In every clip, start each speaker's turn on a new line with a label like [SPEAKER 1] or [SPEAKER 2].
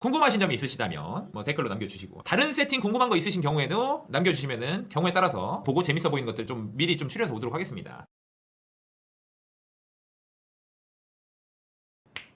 [SPEAKER 1] 궁금하신 점이 있으시다면 뭐 댓글로 남겨주시고 다른 세팅 궁금한 거 있으신 경우에도 남겨주시면은 경우에 따라서 보고 재밌어 보이는 것들 좀 미리 좀 추려서 오도록 하겠습니다.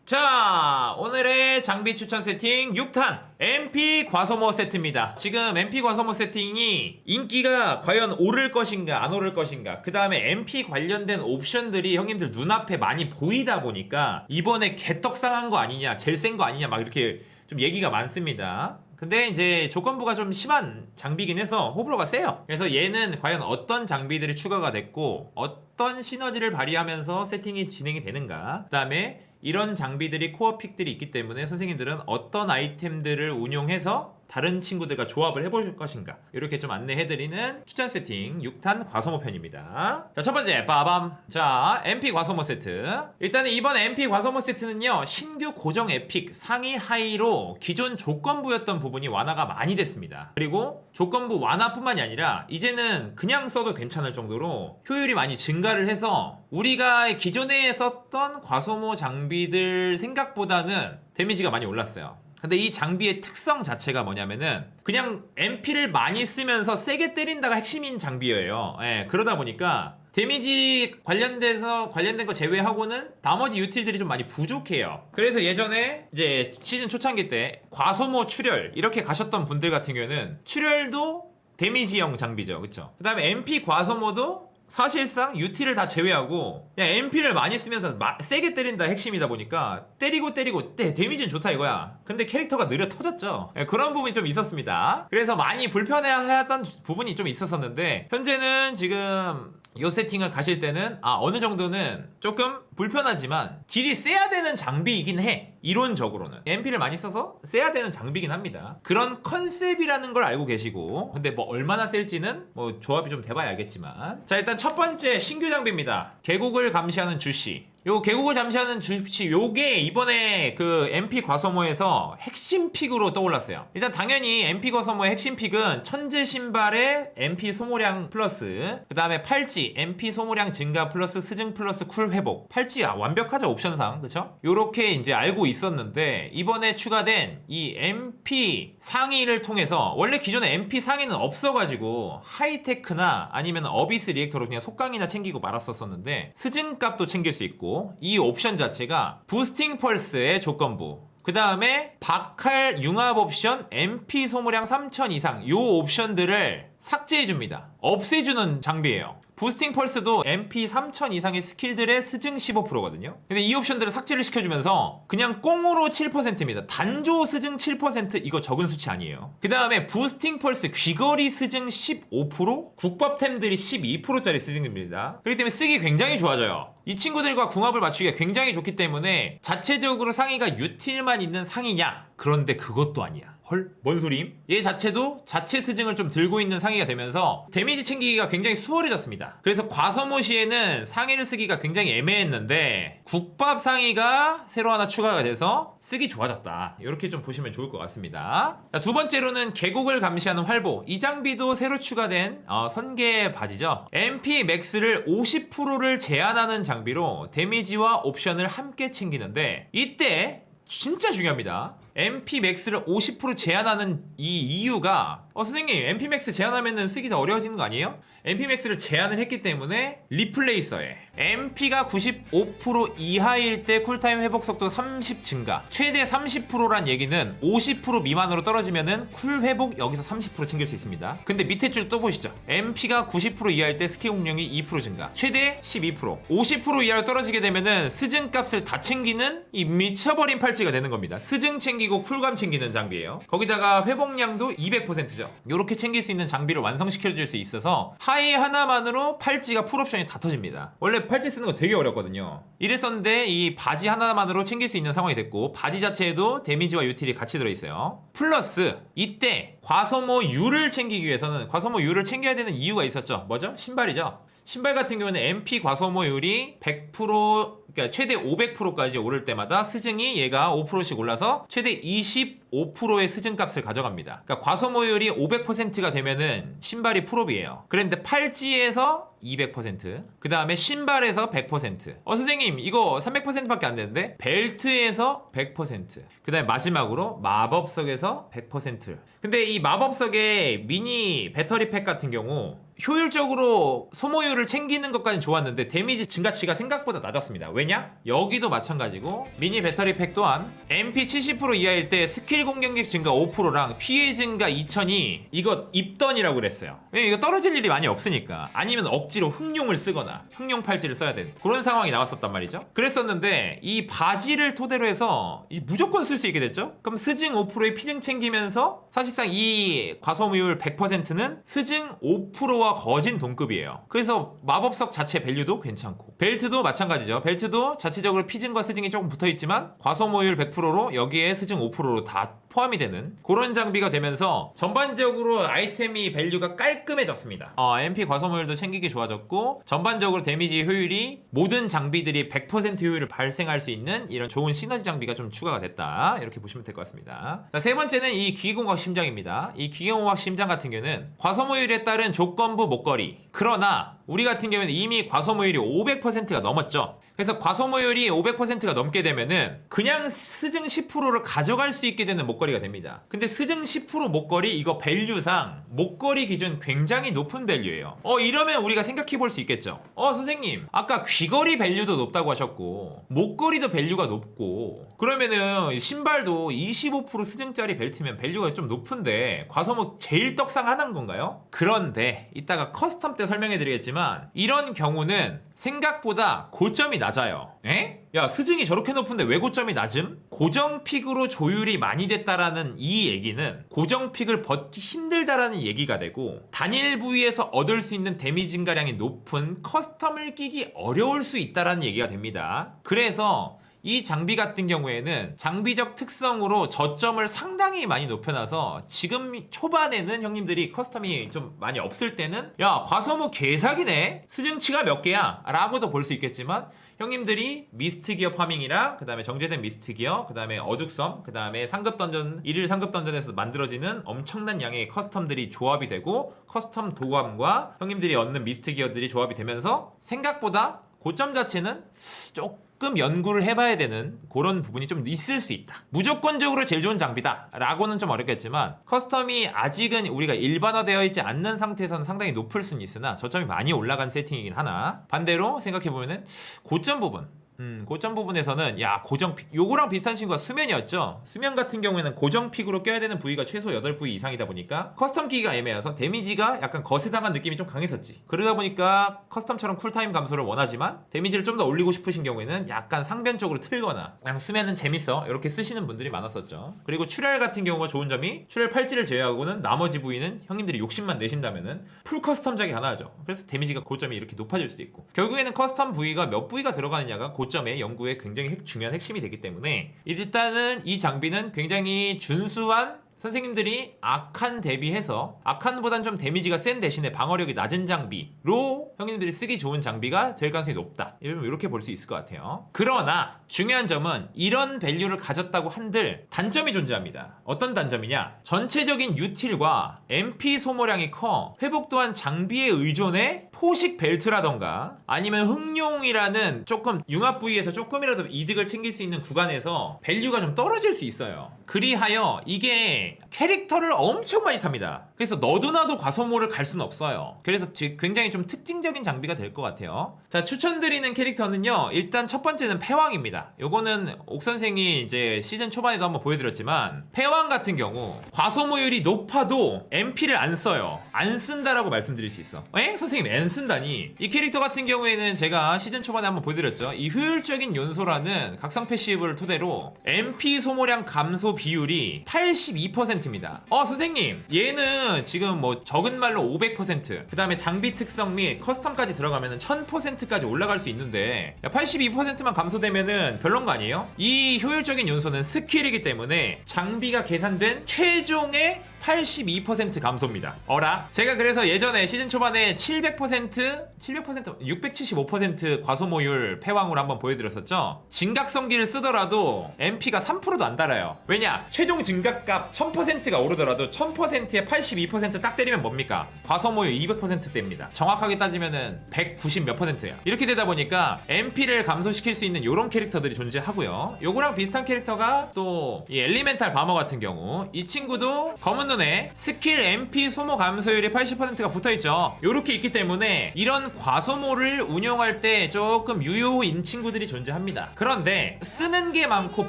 [SPEAKER 1] 자, 오늘의 장비 추천 세팅 6탄 MP 과소모 세트입니다. 지금 MP 과소모 세팅이 인기가 과연 오를 것인가 안 오를 것인가 그 다음에 MP 관련된 옵션들이 형님들 눈앞에 많이 보이다 보니까 이번에 개떡상한 거 아니냐 제일 센거 아니냐 막 이렇게 좀 얘기가 많습니다. 근데 이제 조건부가 좀 심한 장비긴 해서 호불호가 세요. 그래서 얘는 과연 어떤 장비들이 추가가 됐고 어떤 시너지를 발휘하면서 세팅이 진행이 되는가. 그다음에 이런 장비들이 코어 픽들이 있기 때문에 선생님들은 어떤 아이템들을 운용해서 다른 친구들과 조합을 해볼 것인가? 이렇게 좀 안내해드리는 추천 세팅 6탄 과소모 편입니다. 자 첫 번째 빠밤. 자 MP 과소모 세트. 일단은 이번 MP 과소모 세트는요 신규 고정 에픽 상위 하이로 기존 조건부였던 부분이 완화가 많이 됐습니다. 그리고 조건부 완화뿐만이 아니라 이제는 그냥 써도 괜찮을 정도로 효율이 많이 증가를 해서 우리가 기존에 썼던 과소모 장비들 생각보다는 데미지가 많이 올랐어요 근데 이 장비의 특성 자체가 뭐냐면은 그냥 MP를 많이 쓰면서 세게 때린다가 핵심인 장비예요. 예, 그러다 보니까 데미지 관련돼서 관련된 거 제외하고는 나머지 유틸들이 좀 많이 부족해요. 그래서 예전에 이제 시즌 초창기 때 과소모 출혈 이렇게 가셨던 분들 같은 경우에는 출혈도 데미지형 장비죠. 그쵸? 그 다음에 MP 과소모도 사실상 UT를 다 제외하고 그냥 MP를 많이 쓰면서 마- 세게 때린다 핵심이다 보니까 때리고 때리고 때 데미지는 좋다 이거야. 근데 캐릭터가 느려 터졌죠. 예, 그런 부분이 좀 있었습니다. 그래서 많이 불편해하던 부분이 좀 있었었는데 현재는 지금 요 세팅을 가실 때는 아 어느 정도는 조금 불편하지만 딜이 세야 되는 장비이긴 해 이론적으로는 MP를 많이 써서 세야 되는 장비긴 합니다. 그런 컨셉이라는 걸 알고 계시고 근데 뭐 얼마나 셀지는 뭐 조합이 좀 돼봐야 알겠지만. 자 일단 첫 번째 신규 장비입니다. 계곡을 감시하는 주시. 요 계곡을 잠시하는 주시 요게 이번에 그 MP 과소모에서 핵심 픽으로 떠올랐어요. 일단 당연히 MP 과소모의 핵심 픽은 천재 신발의 MP 소모량 플러스 그 다음에 팔찌 MP 소모량 증가 플러스 스증 플러스 쿨 회복. 팔찌 아, 완벽하죠 옵션상. 그쵸? 요렇게 이제 알고 있 었는데 이번에 추가된 이 MP 상위를 통해서 원래 기존에 MP 상위는 없어가지고 하이테크나 아니면 어비스 리액터로 그냥 속강이나 챙기고 말았었었는데 스증 값도 챙길 수 있고 이 옵션 자체가 부스팅 펄스의 조건부. 그 다음에 바칼 융합 옵션 MP 소모량 3000 이상 요 옵션들을 삭제해줍니다. 없애주는 장비예요. 부스팅 펄스도 MP 3000 이상의 스킬들의 스증 15%거든요. 근데 이 옵션들을 삭제를 시켜주면서 그냥 꽁으로 7%입니다. 단조 스증 7% 이거 적은 수치 아니에요. 그 다음에 부스팅 펄스 귀걸이 스증 15% 국밥템들이 12%짜리 스증입니다. 그렇기 때문에 쓰기 굉장히 좋아져요. 이 친구들과 궁합을 맞추기가 굉장히 좋기 때문에 자체적으로 상의가 유틸만 있는 상이냐? 그런데 그것도 아니야 헐? 뭔 소리임? 얘 자체도 자체 스증을 좀 들고 있는 상의가 되면서 데미지 챙기기가 굉장히 수월해졌습니다. 그래서 과소모 시에는 상의를 쓰기가 굉장히 애매했는데 국밥 상의가 새로 하나 추가가 돼서 쓰기 좋아졌다. 이렇게 좀 보시면 좋을 것 같습니다. 자, 두 번째로는 계곡을 감시하는 활보. 이 장비도 새로 추가된 어, 선계 바지죠. MP 맥스를 50%를 제한하는 장비로 데미지와 옵션을 함께 챙기는데 이때 진짜 중요합니다. MP 맥스를 50% 제한하는 이 이유가 어 선생님 MP 맥스 제한하면은 쓰기 더 어려워지는 거 아니에요? MP 맥스를 제한을 했기 때문에 리플레이서에 MP가 95% 이하일 때 쿨타임 회복 속도 30 증가 최대 30%란 얘기는 50% 미만으로 떨어지면은 쿨 회복 여기서 30% 챙길 수 있습니다. 근데 밑에 줄 또 보시죠. MP가 90% 이하일 때 스킬 공룡이 2% 증가 최대 12% 50% 이하로 떨어지게 되면은 스증 값을 다 챙기는 이 미쳐버린 팔찌가 되는 겁니다. 스증 챙기 고 쿨감 챙기는 장비예요. 거기다가 회복량도 200%죠. 요렇게 챙길 수 있는 장비를 완성시켜 줄 수 있어서 하이 하나만으로 팔찌가 풀옵션이 다 터집니다. 원래 팔찌 쓰는 거 되게 어렵거든요. 이랬었는데 이 바지 하나만으로 챙길 수 있는 상황이 됐고 바지 자체에도 데미지와 유틸이 같이 들어있어요. 플러스 이때 과소모 U를 챙기기 위해서는 과소모 U를 챙겨야 되는 이유가 있었죠. 뭐죠? 신발이죠 신발 같은 경우는 MP 과소모율이 100% 그러니까 최대 500%까지 오를 때마다 스증이 얘가 5%씩 올라서 최대 5%의 스증 값을 가져갑니다. 그러니까 과소모율이 500%가 되면은 신발이 풀업이에요. 그런데 팔찌에서 200%, 그 다음에 신발에서 100%. 어, 선생님, 이거 300%밖에 안 되는데? 벨트에서 100%. 그 다음에 마지막으로 마법석에서 100%. 근데 이 마법석의 미니 배터리 팩 같은 경우 효율적으로 소모율을 챙기는 것까지는 좋았는데 데미지 증가치가 생각보다 낮았습니다. 왜냐? 여기도 마찬가지고 미니 배터리 팩 또한 MP 70% 이하일 때 스킬 공격력 증가 5%랑 피해 증가 2000이 이거 입던이라고 그랬어요. 왜냐 이거 떨어질 일이 많이 없으니까 아니면 억지 로 흑룡을 쓰거나 흑룡 팔찌를 써야 되는 그런 상황이 나왔었단 말이죠. 그랬었는데 이 바지를 토대로 해서 이 무조건 쓸 수 있게 됐죠. 그럼 스증 5%의 피증 챙기면서 사실상 이 과소무율 100%는 스증 5%와 거진 동급이에요. 그래서 마법석 자체 밸류도 괜찮고 벨트도 마찬가지죠. 벨트도 자체적으로 피증과 스증이 조금 붙어 있지만 과소모율 100%로 여기에 스증 5%로 다 포함이 되는 그런 장비가 되면서 전반적으로 아이템이 밸류가 깔끔해졌습니다. 어, MP 과소모율도 챙기기 좋아졌고 전반적으로 데미지 효율이 모든 장비들이 100% 효율을 발생할 수 있는 이런 좋은 시너지 장비가 좀 추가가 됐다. 이렇게 보시면 될 것 같습니다. 자, 세 번째는 이 기계공학 심장입니다. 이 기계공학 심장 같은 경우는 과소모율에 따른 조건부 목걸이. 그러나 우리 같은 경우에는 이미 과소모율이 500%가 넘었죠. 그래서 과소모율이 500%가 넘게 되면은 그냥 스증 10%를 가져갈 수 있게 되는 목걸이가 됩니다. 근데 스증 10% 목걸이 이거 밸류상 목걸이 기준 굉장히 높은 밸류예요. 어 이러면 우리가 생각해 볼 수 있겠죠. 어 선생님 아까 귀걸이 밸류도 높다고 하셨고 목걸이도 밸류가 높고 그러면은 신발도 25% 스증짜리 벨트면 밸류가 좀 높은데 과소모 제일 떡상하는 건가요? 그런데 이따가 커스텀 때 설명해 드리겠지만 이런 경우는 생각보다 고점이 낮아요. 에? 야 스증이 저렇게 높은데 왜 고점이 낮음? 고정픽으로 조율이 많이 됐다라는 이 얘기는 고정픽을 벗기 힘들다라는 얘기가 되고 단일 부위에서 얻을 수 있는 데미지 증가량이 높은 커스텀을 끼기 어려울 수 있다라는 얘기가 됩니다. 그래서 이 장비 같은 경우에는 장비적 특성으로 저점을 상당히 많이 높여놔서 지금 초반에는 형님들이 커스텀이 좀 많이 없을 때는 야 과소모 개사기네. 스증치가 몇 개야? 라고도 볼 수 있겠지만 형님들이 미스트 기어 파밍이랑 그 다음에 정제된 미스트 기어 그 다음에 어둑섬 그 다음에 상급 던전 1일 상급 던전에서 만들어지는 엄청난 양의 커스텀들이 조합이 되고 커스텀 도감과 형님들이 얻는 미스트 기어들이 조합이 되면서 생각보다 고점 자체는 조금 연구를 해봐야 되는 그런 부분이 좀 있을 수 있다. 무조건적으로 제일 좋은 장비다. 라고는 좀 어렵겠지만 커스텀이 아직은 우리가 일반화되어 있지 않는 상태에서는 상당히 높을 수는 있으나 저점이 많이 올라간 세팅이긴 하나 반대로 생각해보면은 고점 부분 음, 고점 부분에서는 야 고정 픽 요거랑 비슷한 친구가 수면이었죠? 수면 같은 경우에는 고정 픽으로 껴야 되는 부위가 최소 8부위 이상이다 보니까 커스텀 끼기가 애매해서 데미지가 약간 거세당한 느낌이 좀 강했었지. 그러다 보니까 커스텀처럼 쿨타임 감소를 원하지만 데미지를 좀 더 올리고 싶으신 경우에는 약간 상변적으로 틀거나 그냥 수면은 재밌어 이렇게 쓰시는 분들이 많았었죠. 그리고 출혈 같은 경우가 좋은 점이 출혈 팔찌를 제외하고는 나머지 부위는 형님들이 욕심만 내신다면은 풀 커스텀작이 가능하죠. 그래서 데미지가 고점이 이렇게 높아질 수도 있고 결국에는 커스텀 부위가 몇 부위가 들어가느냐가 고 점의 연구에 굉장히 핵- 중요한 핵심이 되기 때문에 일단은 이 장비는 굉장히 준수한 선생님들이 악한 대비해서 악한보단 좀 데미지가 센 대신에 방어력이 낮은 장비로 형님들이 쓰기 좋은 장비가 될 가능성이 높다. 이렇게 볼 수 있을 것 같아요. 그러나 중요한 점은 이런 밸류를 가졌다고 한들 단점이 존재합니다. 어떤 단점이냐? 전체적인 유틸과 MP 소모량이 커 회복 또한 장비에 의존해 포식 벨트라던가 아니면 흑룡이라는 조금 융합 부위에서 조금이라도 이득을 챙길 수 있는 구간에서 밸류가 좀 떨어질 수 있어요. 그리하여 이게 캐릭터를 엄청 많이 탑니다. 그래서 너도 나도 과소모를 갈 수는 없어요. 그래서 뒤- 굉장히 좀 특징적인 장비가 될 것 같아요. 자, 추천드리는 캐릭터는요. 일단 첫 번째는 패왕입니다. 요거는 옥 선생이 이제 시즌 초반에도 한번 보여드렸지만 패왕 같은 경우 과소모율이 높아도 MP를 안 써요. 안 쓴다라고 말씀드릴 수 있어. 에? 선생님 안 쓴다니? 이 캐릭터 같은 경우에는 제가 시즌 초반에 한번 보여드렸죠. 이 효율적인 요소라는 각성 패시브를 토대로 MP 소모량 감소 비율이 82% 입니다. 어 선생님 얘는 지금 뭐 적은 말로 500%, 그 다음에 장비 특성 및 커스텀까지 들어가면은 1000%까지 올라갈 수 있는데 82%만 감소되면은 별론 거 아니에요? 이 효율적인 요소는 스킬이기 때문에 장비가 계산된 최종의 82% 감소입니다. 어라? 제가 그래서 예전에 시즌 초반에 700% 700% 675% 과소모율 패왕으로 한번 보여드렸었죠. 진각성기를 쓰더라도 MP가 3%도 안 달아요. 왜냐? 최종 진각값 1000%가 오르더라도 1000%에 82%딱 때리면 뭡니까? 과소모율 200%대입니다. 정확하게 따지면은 190 몇 퍼센트야. 이렇게 되다 보니까 MP를 감소시킬 수 있는 이런 캐릭터들이 존재하고요. 요거랑 비슷한 캐릭터가 또 이 엘리멘탈 바머 같은 경우 이 친구도 검은 눈에 스킬 MP 소모 감소율이 80%가 붙어 있죠. 요렇게 있기 때문에 이런 과소모를 운영할 때 조금 유효인 친구들이 존재합니다. 그런데 쓰는 게 많고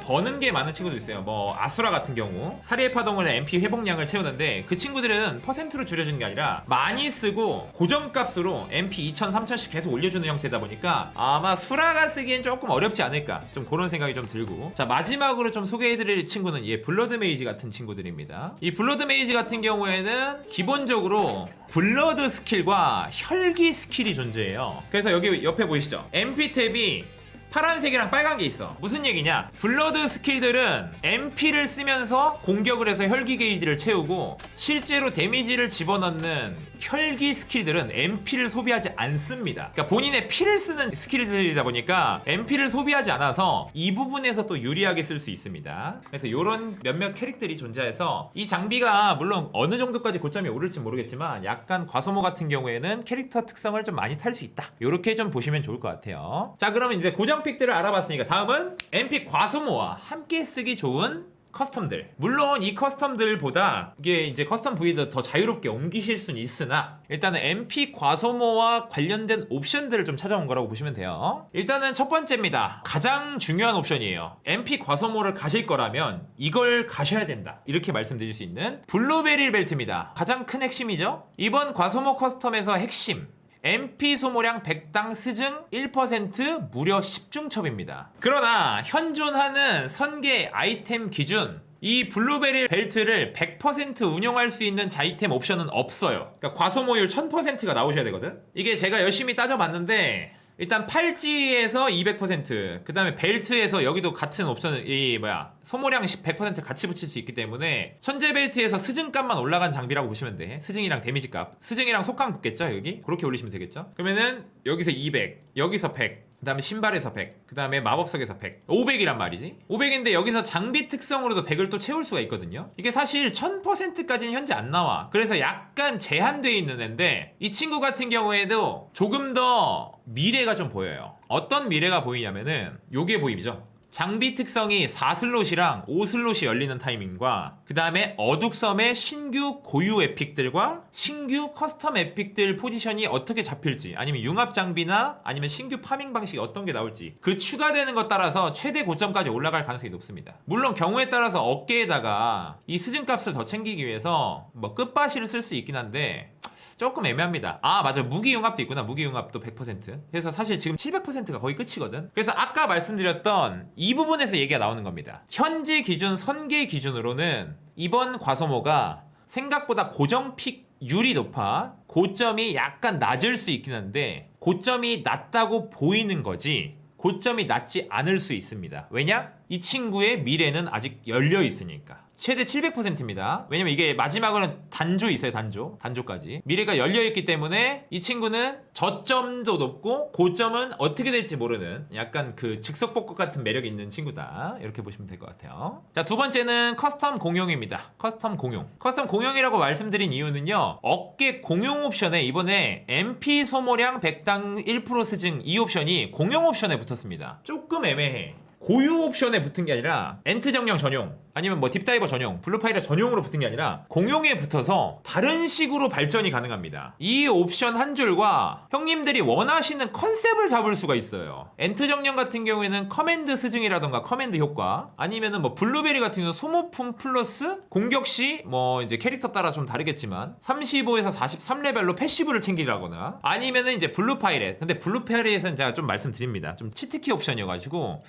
[SPEAKER 1] 버는 게 많은 친구도 있어요. 뭐 아수라 같은 경우 사리의 파동을 MP 회복량을 채우는데 그 친구들은 퍼센트로 줄여주는 게 아니라 많이 쓰고 고정값으로 MP 2000, 3000씩 계속 올려주는 형태다 보니까 아마 수라가 쓰기엔 조금 어렵지 않을까 좀 그런 생각이 좀 들고 자 마지막으로 좀 소개해드릴 친구는 이 블러드 메이지 같은 친구들입니다. 이 블러드 메이지 같은 경우에는 기본적으로 블러드 스킬과 혈기 스킬이 존재해요. 그래서 여기 옆에 보이시죠? MP 탭이 파란색이랑 빨간 게 있어. 무슨 얘기냐? 블러드 스킬들은 MP를 쓰면서 공격을 해서 혈기 게이지를 채우고 실제로 데미지를 집어넣는 혈기 스킬들은 MP를 소비하지 않습니다. 그러니까 본인의 피를 쓰는 스킬들이다 보니까 MP를 소비하지 않아서 이 부분에서 또 유리하게 쓸 수 있습니다. 그래서 이런 몇몇 캐릭들이 존재해서 이 장비가 물론 어느 정도까지 고점이 오를지 모르겠지만 약간 과소모 같은 경우에는 캐릭터 특성을 좀 많이 탈 수 있다. 이렇게 좀 보시면 좋을 것 같아요. 자, 그러면 이제 고정 픽들을 알아봤으니까 다음은 MP 과소모와 함께 쓰기 좋은 커스텀들. 물론 이 커스텀들보다 이게 이제 커스텀 부위도 더 자유롭게 옮기실 수는 있으나 일단은 MP 과소모와 관련된 옵션들을 좀 찾아온 거라고 보시면 돼요. 일단은 첫 번째입니다. 가장 중요한 옵션이에요. MP 과소모를 가실 거라면 이걸 가셔야 된다. 이렇게 말씀드릴 수 있는 블루베리 벨트입니다. 가장 큰 핵심이죠. 이번 과소모 커스텀에서 핵심 MP 소모량 100당 스증 1% 무려 10중첩입니다. 그러나 현존하는 선계 아이템 기준 이 블루베리 벨트를 100% 운용할 수 있는 자이템 옵션은 없어요. 그러니까 과소모율 1000%가 나오셔야 되거든. 이게 제가 열심히 따져봤는데 일단 팔찌에서 200%, 그 다음에 벨트에서 여기도 같은 옵션을, 이, 뭐야, 소모량 100% 같이 붙일 수 있기 때문에, 천재 벨트에서 스증값만 올라간 장비라고 보시면 돼. 스증이랑 데미지 값. 스증이랑 속강 붙겠죠, 여기? 그렇게 올리시면 되겠죠? 그러면은, 여기서 200, 여기서 100, 그 다음에 신발에서 100, 그 다음에 마법석에서 100, 500이란 말이지. 500인데 여기서 장비 특성으로도 100을 또 채울 수가 있거든요. 이게 사실 1000%까지는 현재 안 나와. 그래서 약간 제한되어 있는 애인데 이 친구 같은 경우에도 조금 더 미래가 좀 보여요. 어떤 미래가 보이냐면은 요게 보이죠. 장비 특성이 4슬롯이랑 5슬롯이 열리는 타이밍과 그 다음에 어둑섬의 신규 고유 에픽들과 신규 커스텀 에픽들 포지션이 어떻게 잡힐지 아니면 융합 장비나 아니면 신규 파밍 방식이 어떤 게 나올지 그 추가되는 것 따라서 최대 고점까지 올라갈 가능성이 높습니다. 물론 경우에 따라서 어깨에다가 이 수준값을 더 챙기기 위해서 뭐 끝바시를 쓸 수 있긴 한데 조금 애매합니다. 아, 맞아. 무기융합도 있구나. 무기융합도 100%. 그래서 사실 지금 700%가 거의 끝이거든. 그래서 아까 말씀드렸던 이 부분에서 얘기가 나오는 겁니다. 현재 기준, 선계 기준으로는 이번 과소모가 생각보다 고정 픽 율이 높아 고점이 약간 낮을 수 있긴 한데 고점이 낮다고 보이는 거지 고점이 낮지 않을 수 있습니다. 왜냐? 이 친구의 미래는 아직 열려 있으니까. 최대 700%입니다. 왜냐면 이게 마지막으로는 단조 있어요, 단조. 단조까지. 미래가 열려있기 때문에 이 친구는 저점도 높고 고점은 어떻게 될지 모르는 약간 그 즉석복구 같은 매력이 있는 친구다. 이렇게 보시면 될 것 같아요. 자, 두 번째는 커스텀 공용입니다. 커스텀 공용. 커스텀 공용이라고 말씀드린 이유는요, 어깨 공용 옵션에 이번에 MP 소모량 100당 1% 스증 이 옵션이 공용 옵션에 붙었습니다. 조금 애매해. 고유 옵션에 붙은 게 아니라 엔트 정령 전용 아니면 뭐 딥다이버 전용 블루파이러 전용으로 붙은 게 아니라 공용에 붙어서 다른 식으로 발전이 가능합니다. 이 옵션 한 줄과 형님들이 원하시는 컨셉을 잡을 수가 있어요. 엔트 정령 같은 경우에는 커맨드 스증이라던가 커맨드 효과 아니면은 뭐 블루베리 같은 경우는 소모품 플러스 공격 시 뭐 이제 캐릭터 따라 좀 다르겠지만 35에서 43레벨로 패시브를 챙기라거나 아니면은 이제 블루파이렛 근데 블루파이렛은 제가 좀 말씀드립니다. 좀 치트키 옵션이어가지고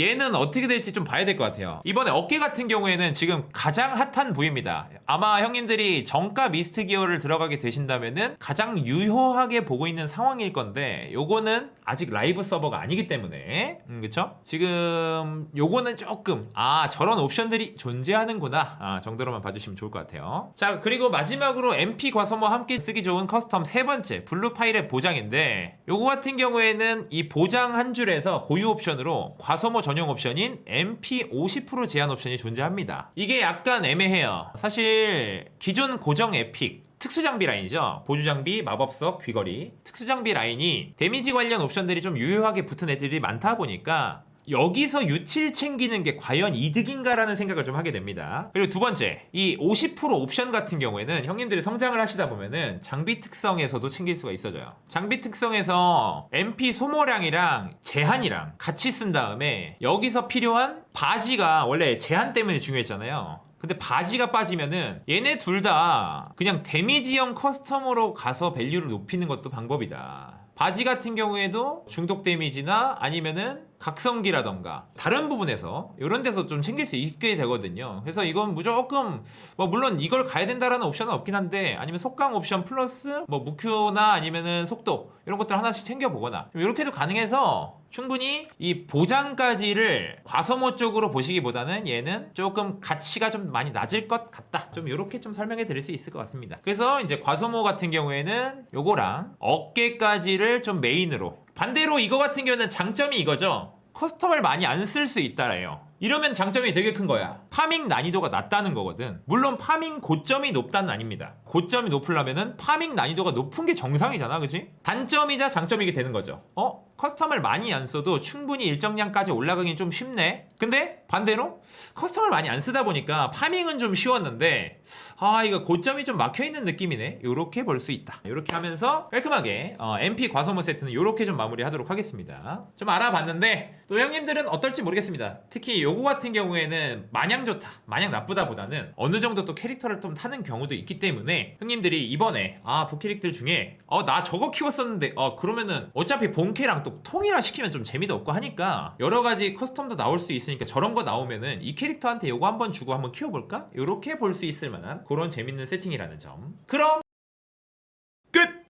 [SPEAKER 1] 얘는 어떻게 될지 좀 봐야 될 것 같아요. 이번에 어깨 같은 경우 에는 지금 가장 핫한 부위입니다. 아마 형님들이 정가 미스트 기어를 들어가게 되신다면은 가장 유효하게 보고 있는 상황일 건데 요거는 아직 라이브 서버가 아니기 때문에 음, 그쵸? 지금 요거는 조금 아 저런 옵션들이 존재하는구나 아, 정도로만 봐주시면 좋을 것 같아요. 자 그리고 마지막으로 MP 과소모 함께 쓰기 좋은 커스텀 세 번째 블루 파일의 보장인데 요거 같은 경우에는 이 보장 한 줄에서 고유 옵션으로 과소모 전용 옵션인 MP 50% 제한 옵션이 존재 합니다. 이게 약간 애매해요. 사실 기존 고정 에픽 특수 장비 라인이죠. 보조 장비, 마법석, 귀걸이. 특수 장비 라인이 데미지 관련 옵션들이 좀 유효하게 붙은 애들이 많다 보니까 여기서 유틸 챙기는 게 과연 이득인가라는 생각을 좀 하게 됩니다. 그리고 두 번째, 이 50% 옵션 같은 경우에는 형님들이 성장을 하시다 보면은 장비 특성에서도 챙길 수가 있어져요. 장비 특성에서 MP 소모량이랑 제한이랑 같이 쓴 다음에 여기서 필요한 바지가 원래 제한 때문에 중요했잖아요. 근데 바지가 빠지면은 얘네 둘 다 그냥 데미지형 커스텀으로 가서 밸류를 높이는 것도 방법이다. 바지 같은 경우에도 중독 데미지나 아니면은 각성기라던가 다른 부분에서 이런 데서 좀 챙길 수 있게 되거든요. 그래서 이건 무조건 뭐 물론 이걸 가야 된다라는 옵션은 없긴 한데 아니면 속강 옵션 플러스 뭐 무큐나 아니면은 속도 이런 것들 하나씩 챙겨 보거나 이렇게도 가능해서 충분히 이 보장까지를 과소모 쪽으로 보시기보다는 얘는 조금 가치가 좀 많이 낮을 것 같다. 좀 이렇게 좀 설명해 드릴 수 있을 것 같습니다. 그래서 이제 과소모 같은 경우에는 요거랑 어깨까지를 좀 메인으로 반대로 이거 같은 경우는 장점이 이거죠. 커스텀을 많이 안 쓸 수 있다래요. 이러면 장점이 되게 큰 거야. 파밍 난이도가 낮다는 거거든. 물론 파밍 고점이 높다는 아닙니다. 고점이 높으려면은 파밍 난이도가 높은 게 정상이잖아, 그치? 단점이자 장점이게 되는 거죠. 어? 커스텀을 많이 안 써도 충분히 일정량까지 올라가긴 좀 쉽네? 근데 반대로 커스텀을 많이 안 쓰다 보니까 파밍은 좀 쉬웠는데 아 이거 고점이 좀 막혀 있는 느낌이네. 요렇게 볼 수 있다. 요렇게 하면서 깔끔하게 어, MP 과소모 세트는 요렇게 좀 마무리하도록 하겠습니다. 좀 알아봤는데 또 형님들은 어떨지 모르겠습니다. 특히 요거 같은 경우에는 마냥 좋다 마냥 나쁘다 보다는 어느 정도 또 캐릭터를 좀 타는 경우도 있기 때문에 형님들이 이번에 아 부캐릭들 중에 어 나 저거 키웠었는데 어 그러면은 어차피 본캐랑 또 통일화 시키면 좀 재미도 없고 하니까 여러 가지 커스텀도 나올 수 있으니까 저런 거 나오면은 이 캐릭터한테 요거 한번 주고 한번 키워볼까? 요렇게 볼 수 있을 만한 그런 재밌는 세팅이라는 점. 그럼 끝!